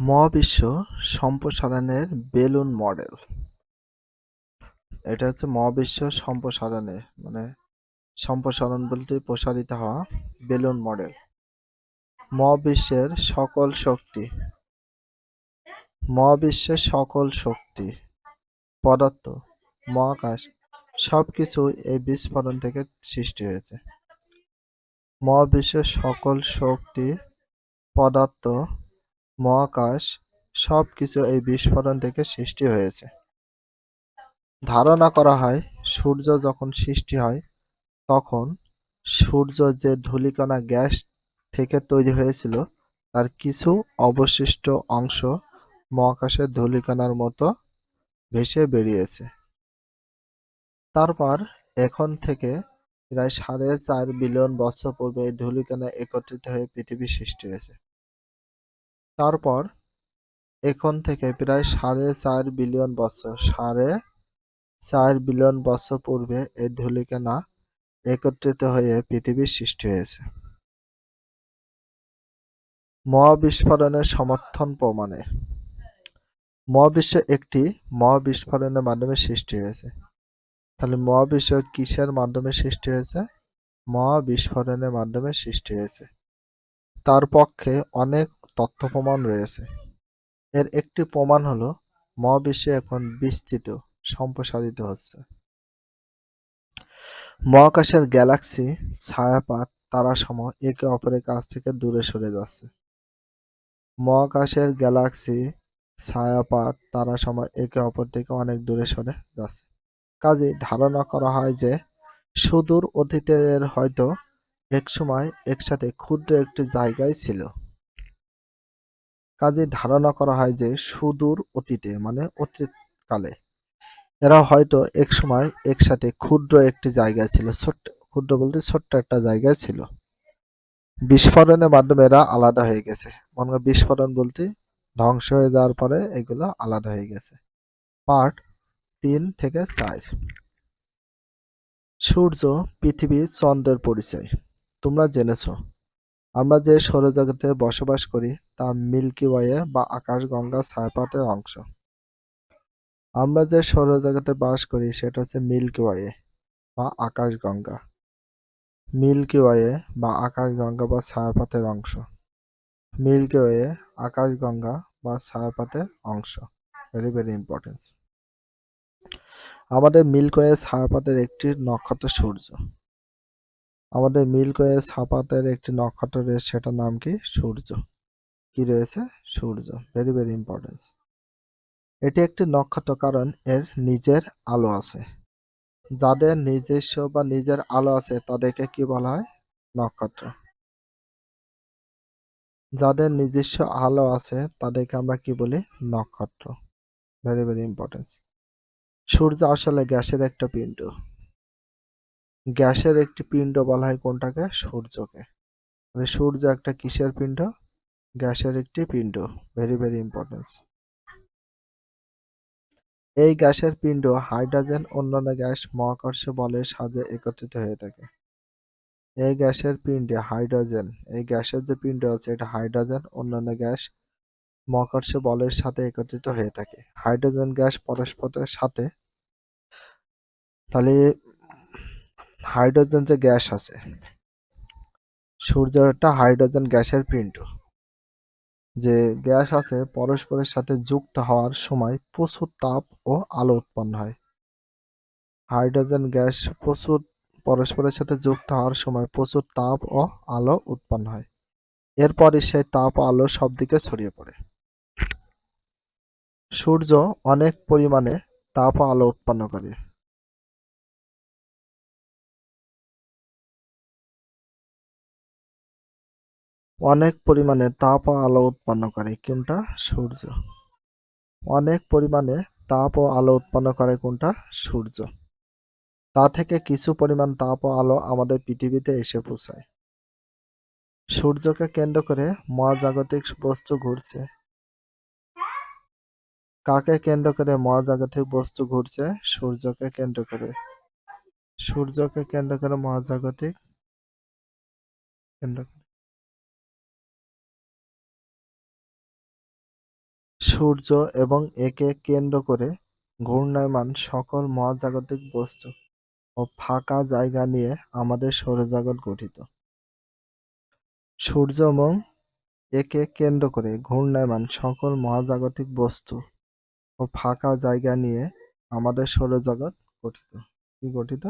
মহাবিশ্ব সম্প্রসারণের balloon model. এটা হচ্ছে মহাবিশ্ব সম্প্রসারণের মানে সম্প্রসারণ বলতে প্রসারিত হওয়া বেলুন মডেল। মহাবিশ্বের সকল শক্তি, মহাবিশ্বের সকল শক্তি, পদার্থ, মহাকাশ সব কিছু এই বিস্ফোরণ থেকে সৃষ্টি হয়েছে। মহাবিশ্বের সকল শক্তি, পদার্থ মহাকাশ সব কিছু এই বিস্ফোরণ থেকে সৃষ্টি হয়েছে। ধারণা করা হয়, সূর্য যখন সৃষ্টি হয়, তখন সূর্য যে ধূলিকণা গ্যাস থেকে তৈরি হয়েছিল, তার কিছু অবশিষ্ট অংশ মহাকাশের ধূলিকণার মতো ভেসে বেরিয়েছে। তারপর এখন থেকে প্রায় সাড়ে চার বিলিয়ন বছর পূর্বে এই ধূলিকণা একত্রিত হয়ে পৃথিবী সৃষ্টি হয়েছে। তারপর এখন থেকে প্রায় সাড়ে চার বিলিয়ন বছর, সাড়ে চার বিলিয়ন বছর পূর্বে এই ধূলিকণা একত্রিত হয়ে পৃথিবীর সৃষ্টি হয়েছে। মহাবিস্ফোরণের সমর্থন প্রমাণে। মহাবিশ্ব একটি মহাবিস্ফোরণের মাধ্যমে সৃষ্টি হয়েছে। তাহলে মহাবিশ্ব কিসের মাধ্যমে সৃষ্টি হয়েছে? মহাবিস্ফোরণের মাধ্যমে সৃষ্টি হয়েছে। তার পক্ষে অনেক তথ্য প্রমাণ রয়েছে। এর একটি প্রমাণ হলো, মহাবিশ্বে এখন বিস্তৃত, সম্প্রসারিত হচ্ছে। মহাকাশের গ্যালাক্সি, ছায়াপাত, তারাসমূহ একে অপরের কাছ থেকে দূরে সরে যাচ্ছে। মহাকাশের গ্যালাক্সি, ছায়াপাত, তারাসমূহ একে অপর থেকে অনেক দূরে সরে যাচ্ছে। কাজে ধারণা করা হয় যে, সুদূর অতীতের হয়তো একসময় একসাথে ক্ষুদ্র একটি জায়গায় ছিল। কাজে ধারণা করা হয় যে সুদূর অতীতে মানে অতীতকালে, এরা হয়তো এক সময় একসাথে ক্ষুদ্র একটি জায়গায় ছিল, ছোট্ট, ক্ষুদ্র বলতে ছোট্ট একটা জায়গায় ছিল। বিস্ফোরণের মাধ্যমে এরা আলাদা হয়ে গেছে। মনে বিস্ফোরণ বলতে ধ্বংস হয়ে যাওয়ার পরে এগুলো আলাদা হয়ে গেছে। পার্ট তিন থেকে চার। সূর্য পৃথিবী চন্দ্রের পরিচয়। তোমরা জেনেছ। আমরা যে সৌরজগতে বসবাস করি, তা মিল্কি ওয়ে বা আকাশগঙ্গা ছায়াপথের অংশ। আমরা যে সৌরজগতে বাস করি, সেটা হচ্ছে মিল্কি ওয়ে বা আকাশগঙ্গা। মিল্কি ওয়ে বা আকাশগঙ্গা বা ছায়াপথের অংশ। মিল্কি ওয়ে, আকাশগঙ্গা বা ছায়াপথের অংশ। ভেরি ভেরি ইম্পর্টেন্ট আমাদের মিল্কওয়ে ছায়াপথের একটি নক্ষত্র সূর্য। আমাদের মিল্কওয়ে ছাপাতের একটি নক্ষত্র রয়েছে, সেটার নাম কি? সূর্য। কি রয়েছে? সূর্য। ভেরি ভেরি ইম্পর্টেন্স এটি একটি নক্ষত্র কারণ এর নিজের আলো আছে। যাদের নিজস্ব বা নিজের আলো আছে, তাদেরকে কি বলা হয়? নক্ষত্র। যাদের নিজস্ব আলো আছে, তাদেরকে আমরা কি বলি? নক্ষত্র। ভেরি ভেরি ইম্পর্টেন্স সূর্য আসলে গ্যাসের একটা পিণ্ড গ্যাসের একটি পিণ্ড বলা হয় কোনটাকে? সূর্যকে। মানে সূর্য একটা কিসের পিণ্ড? গ্যাসের একটি পিণ্ড। ভেরি ভেরি ইম্পর্টেন্স এই গ্যাসের পিণ্ড হাইড্রোজেন, অন্যান্য গ্যাস মহাকর্ষ বলের সাথে একত্রিত হয়ে থাকে। এই গ্যাসের পিণ্ডে হাইড্রোজেন। এই গ্যাসের যে পিণ্ড আছে, এটা হাইড্রোজেন, অন্যান্য গ্যাস মহাকর্ষ বলের সাথে একত্রিত হয়ে থাকে। হাইড্রোজেন গ্যাস পরস্পরের সাথে, তাহলে হাইড্রোজেন যে গ্যাস আছে সূর্যের একটা হাইড্রোজেন গ্যাসের পিণ্ড যে গ্যাস আছে পরস্পরের সাথে যুক্ত হওয়ার সময় প্রচুর তাপ ও আলো উৎপন্ন হয়। হাইড্রোজেন গ্যাস প্রচুর, পরস্পরের সাথে যুক্ত হওয়ার সময় প্রচুর তাপ ও আলো উৎপন্ন হয়। এরপরই সেই তাপ আলো সব দিকে ছড়িয়ে পড়ে। সূর্য অনেক পরিমাণে তাপ আলো উৎপন্ন করে। অনেক পরিমাণে তাপ ও আলো উৎপন্ন করে। কোনটা? সূর্য। অনেক পরিমাণে তাপ ও আলো উৎপন্ন করে কোনটা? সূর্য। তা থেকে কিছু পরিমাণ তাপ ও আলো আমাদের পৃথিবীতে এসে পৌঁছায়। সূর্যকে কেন্দ্র করে মহাজাগতিক বস্তু ঘুরছে। কাকে কেন্দ্র করে মহাজাগতিক বস্তু ঘুরছে? সূর্যকে কেন্দ্র করে। সূর্যকে কেন্দ্র করে মহাজাগতিক কেন্দ্র সূর্য এবং একে কেন্দ্র করে ঘূর্ণায়মান সকল মহাজাগতিক বস্তু ও ফাঁকা জায়গা নিয়ে আমাদের সৌরজগৎ গঠিত। সূর্য এবং একে কেন্দ্র করে ঘূর্ণায়মান সকল মহাজাগতিক বস্তু ও ফাঁকা জায়গা নিয়ে আমাদের সৌরজগৎ গঠিত। কি গঠিত?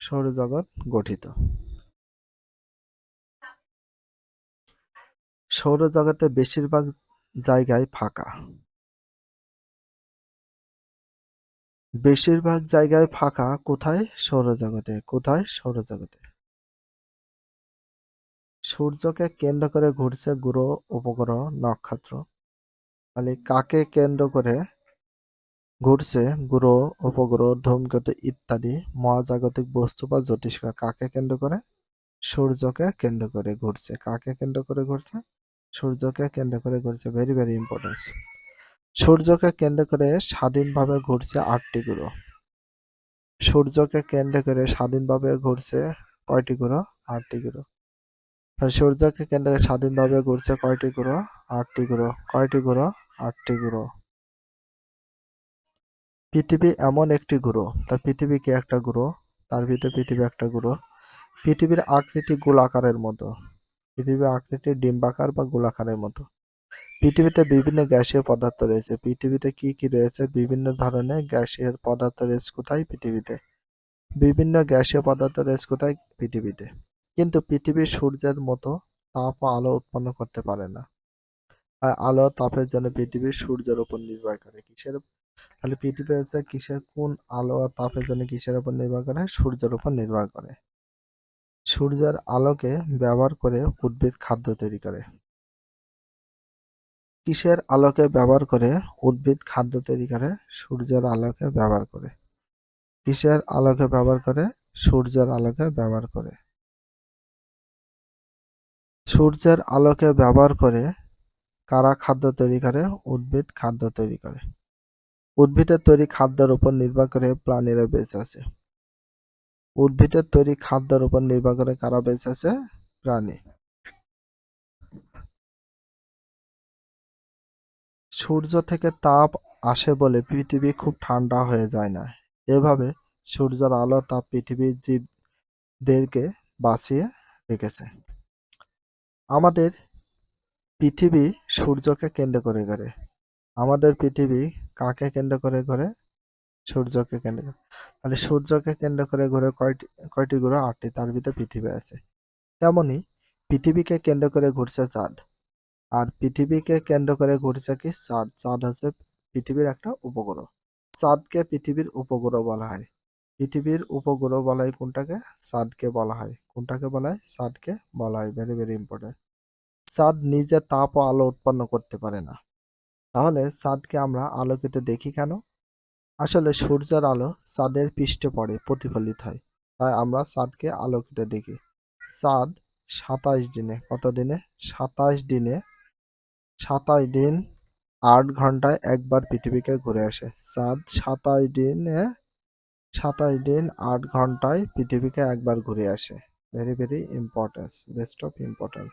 সৌরজগৎ গঠিত। সৌরজগতে বেশিরভাগ জায়গায় ফাঁকা। বেশিরভাগ জায়গায় ফাঁকা কোথায়? সৌরজগতে। কোথায়? সৌরজগতে। সূর্যকে কেন্দ্র করে ঘুরছে গ্রহ, উপগ্রহ, নক্ষত্র। তাহলে কাকে কেন্দ্র করে ঘুরছে গ্রহ, উপগ্রহ, ধূমকেতু ইত্যাদি মহাজাগতিক বস্তু বা জ্যোতিষ্ক? কাকে কেন্দ্র করে? সূর্যকে কেন্দ্র করে ঘুরছে। কাকে কেন্দ্র করে ঘুরছে? সূর্যকে কেন্দ্র করে ঘুরছে। ভেরি ভেরি ইম্পর্টেন্স সূর্যকে কেন্দ্র করে স্বাধীনভাবে ঘুরছে আটটি গ্রহ সূর্যকে কেন্দ্র করে স্বাধীনভাবে ঘুরছে কয়টি গ্রহ আটটি গ্রহ সূর্যকে কেন্দ্র করে স্বাধীনভাবে ঘুরছে কয়টি গ্রহ আটটি গ্রহ কয়টি গ্রহ আটটি গ্রহ পৃথিবী এমন একটি গ্রহ তা পৃথিবী কি একটা গ্রহ তার ভিতরে পৃথিবী একটা গ্রহ পৃথিবীর আকৃতি গোলাকারের মতো। পৃথিবীর আকৃতি ডিম্বাকার বা গোলাকারের মতো। পৃথিবীতে বিভিন্ন গ্যাসীয় পদার্থ রয়েছে। পৃথিবীতে কি কি রয়েছে? বিভিন্ন ধরনের গ্যাসীয় পদার্থ রয়েছে কোথায়? পৃথিবীতে। বিভিন্ন গ্যাসীয় পদার্থ রয়েছে কোথায়? পৃথিবীতে। কিন্তু পৃথিবী সূর্যের মতো তাপ আলো উৎপন্ন করতে পারে না। আর আলো তাপের জন্য পৃথিবী সূর্যের উপর নির্ভর করে। কিসের তাহলে পৃথিবী হচ্ছে কিসের কোন আলো আর তাপের জন্য কিসের উপর নির্ভর করে? সূর্যের উপর নির্ভর করে। সূর্যের আলোকে ব্যবহার করে উদ্ভিদ খাদ্য তৈরি করে। কিসের আলোকে ব্যবহার করে উদ্ভিদ খাদ্য তৈরি করে? সূর্যের আলোকে ব্যবহার করে। কিসের আলোকে ব্যবহার করে? সূর্যের আলোকে ব্যবহার করে। সূর্যের আলোকে ব্যবহার করে কারা খাদ্য তৈরি করে? উদ্ভিদ খাদ্য তৈরি করে। উদ্ভিদের তৈরি খাদ্যের উপর নির্ভর করে প্রাণীরা বেঁচে আছে। উদ্ভিদের তৈরি খাদ্যের উপর নির্ভর করে কারা বেঁচে আছে প্রাণী সূর্য থেকে তাপ আসে বলে পৃথিবী খুব ঠান্ডা হয়ে যায় না। এভাবে সূর্যের আলো তাপ পৃথিবীর জীবদেরকে বাঁচিয়ে রেখেছে। আমাদের পৃথিবী সূর্যকে কেন্দ্র করে ঘরে। আমাদের পৃথিবী কাকে কেন্দ্র করে ঘরে? সূর্যকে কেন্দ্র করে। তাহলে সূর্যকে কেন্দ্র করে ঘুরে কয়টি কয়টি গ্রহ আটটি। তার ভিতরে পৃথিবী আছে। তেমনি পৃথিবীকে কেন্দ্র করে ঘুরছে চাঁদ। আর পৃথিবীকে কেন্দ্র করে ঘুরছে কি? চাঁদ। চাঁদ হচ্ছে পৃথিবীর একটা উপগ্রহ। চাঁদকে পৃথিবীর উপগ্রহ বলা হয়। পৃথিবীর উপগ্রহ বলা হয় কোনটাকে? চাঁদকে বলা হয়। কোনটাকে বলা হয়? চাঁদকে বলা হয়। ভেরি ভেরি ইম্পর্টেন্ট চাঁদ নিজে তাপ ও আলো উৎপন্ন করতে পারে না। তাহলে চাঁদকে আমরা আলোকিত দেখি কেন? আসলে সূর্যের আলো চাঁদের পৃষ্ঠে পড়ে, প্রতিফলিত হয়। তাই আমরা চাঁদকে আলোকিত দেখি। চাঁদ সাতাশ দিনে কত দিনে সাতাশ দিনে, সাতাশ দিন আট ঘন্টায় একবার পৃথিবীকে ঘুরে আসে। চাঁদ সাতাশ দিনে, সাতাশ দিন আট ঘন্টায় পৃথিবীকে একবার ঘুরে আসে। Very very importance best of importance